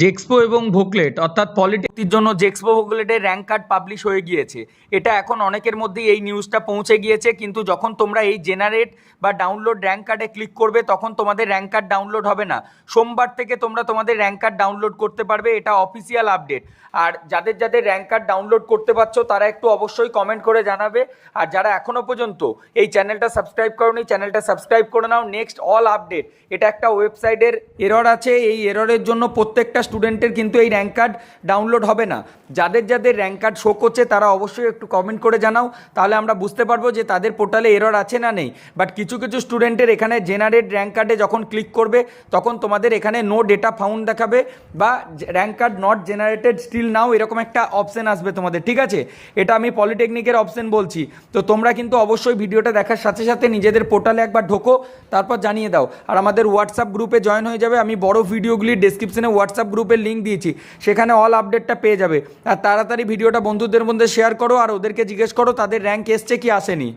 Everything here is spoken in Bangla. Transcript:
জেক্সপো এবং ভোকলেট, অর্থাৎ পলিটেকটির জন্য জেক্সপো ভোকলেটের র্যাঙ্ক কার্ড পাবলিশ হয়ে গিয়েছে। এটা এখন অনেকের মধ্যেই এই নিউজটা পৌঁছে গিয়েছে, কিন্তু যখন তোমরা এই জেনারেট বা ডাউনলোড র্যাঙ্ক কার্ডে ক্লিক করবে, তখন তোমাদের র্যাঙ্ক কার্ড ডাউনলোড হবে না। সোমবার থেকে তোমরা তোমাদের র্যাঙ্ক কার্ড ডাউনলোড করতে পারবে, এটা অফিসিয়াল আপডেট। আর যাদের যাদের র্যাঙ্ক কার্ড ডাউনলোড করতে পারছ, তারা একটু অবশ্যই কমেন্ট করে জানাবে। আর যারা এখনও পর্যন্ত এই চ্যানেলটা সাবস্ক্রাইব করোনি, চ্যানেলটা সাবস্ক্রাইব করে নাও। Next all update. এটা একটা ওয়েবসাইটের এরর আছে। এই এররের জন্য প্রত্যেকটা স্টুডেন্টের কিন্তু এই র্যাঙ্ক কার্ড ডাউনলোড হবে না। যাদের যাদের র্যাঙ্ক কার্ড শো করছে, তারা অবশ্যই একটু কমেন্ট করে জানাও। তাহলে আমরা বুঝতে পারব যে তাদের পোর্টালে এরর আছে না নেই। বাট কিছু কিছু স্টুডেন্টের এখানে জেনারেট র্যাঙ্ক কার্ডে যখন ক্লিক করবে, তখন তোমাদের এখানে নো ডেটা ফাউন্ড দেখাবে বা rank card not generated still now এরকম একটা অপশন আসবে তোমাদের, ঠিক আছে? এটা আমি পলিটেকনিকের অপশন বলছি। তো তোমরা কিন্তু অবশ্যই ভিডিওটা দেখার সাথে সাথে নিজেদের পোর্টালে একবার ঢোকো, তারপর জানিয়ে দাও। আর আমাদের হোয়াটসঅ্যাপ গ্রুপে জয়েন হয়ে যাবে। আমি বড় ভিডিওগুলি ডেসক্রিপশনে হোয়াটসঅ্যাপ গ্রুপের লিঙ্ক দিয়েছি। সেখানে অল আপডেটটা পেয়ে যাবে। আর তাড়াতাড়ি ভিডিওটা বন্ধুদের মধ্যে শেয়ার করো আর ওদেরকে জিজ্ঞেস করো তাদের র্যাঙ্ক এসছে কি আসেনি।